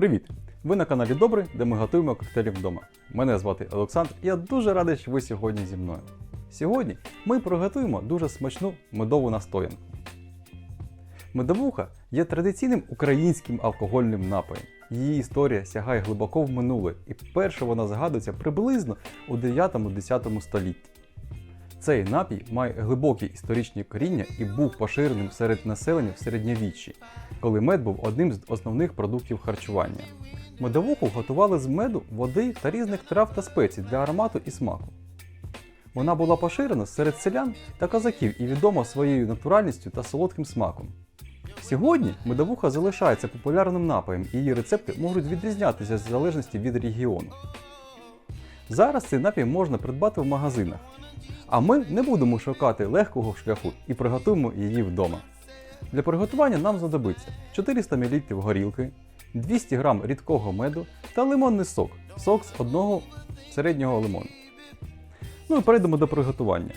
Привіт! Ви на каналі Добрий, де ми готуємо коктейлі вдома. Мене звати Олександр, і я дуже радий, що ви сьогодні зі мною. Сьогодні ми приготуємо дуже смачну медову настоянку. Медовуха є традиційним українським алкогольним напоєм. Її історія сягає глибоко в минуле, і перша вона згадується приблизно у 9-10 столітті. Цей напій має глибокі історичні коріння і був поширеним серед населення в середньовіччі, коли мед був одним з основних продуктів харчування. Медовуху готували з меду, води та різних трав та спецій для аромату і смаку. Вона була поширена серед селян та козаків і відома своєю натуральністю та солодким смаком. Сьогодні медовуха залишається популярним напоєм, і її рецепти можуть відрізнятися в залежності від регіону. Зараз цей напій можна придбати в магазинах, а ми не будемо шукати легкого шляху і приготуємо її вдома. Для приготування нам знадобиться 400 мл горілки, 200 г рідкого меду та лимонний сок, сок з одного середнього лимону. Ну і перейдемо до приготування.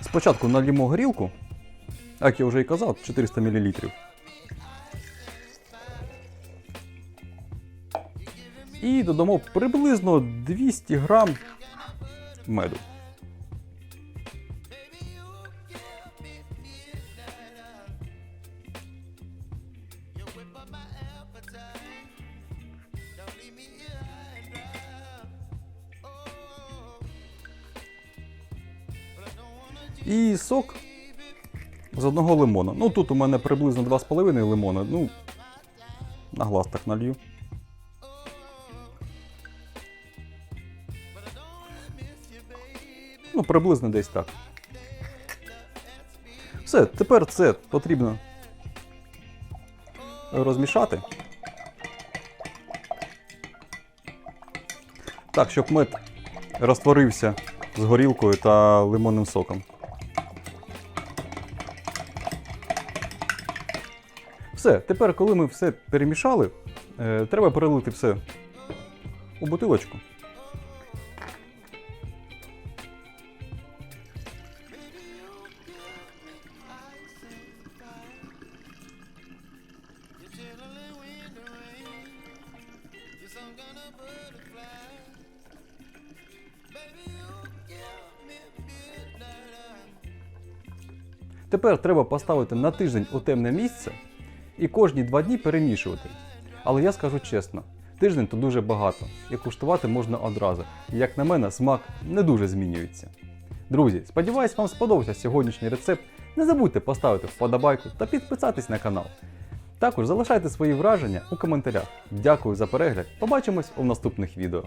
Спочатку налімо горілку, як я вже і казав, 400 мл. І додамо приблизно 200 грам меду. І сок з одного лимона. Ну тут у мене приблизно 2,5 лимона. Ну, на глаз так налью. Ну, приблизно десь так. Все, тепер це потрібно розмішати. Так, щоб мед розтворився з горілкою та лимонним соком. Все, тепер, коли ми все перемішали, е, треба перелити все у бутилочку. Тепер треба поставити на тиждень у темне місце і кожні два дні перемішувати. Але я скажу чесно, тиждень то дуже багато, і куштувати можна одразу. І як на мене, смак не дуже змінюється. Друзі, сподіваюсь, вам сподобався сьогоднішній рецепт. Не забудьте поставити вподобайку та підписатись на канал. Також залишайте свої враження у коментарях. Дякую за перегляд. Побачимось у наступних відео.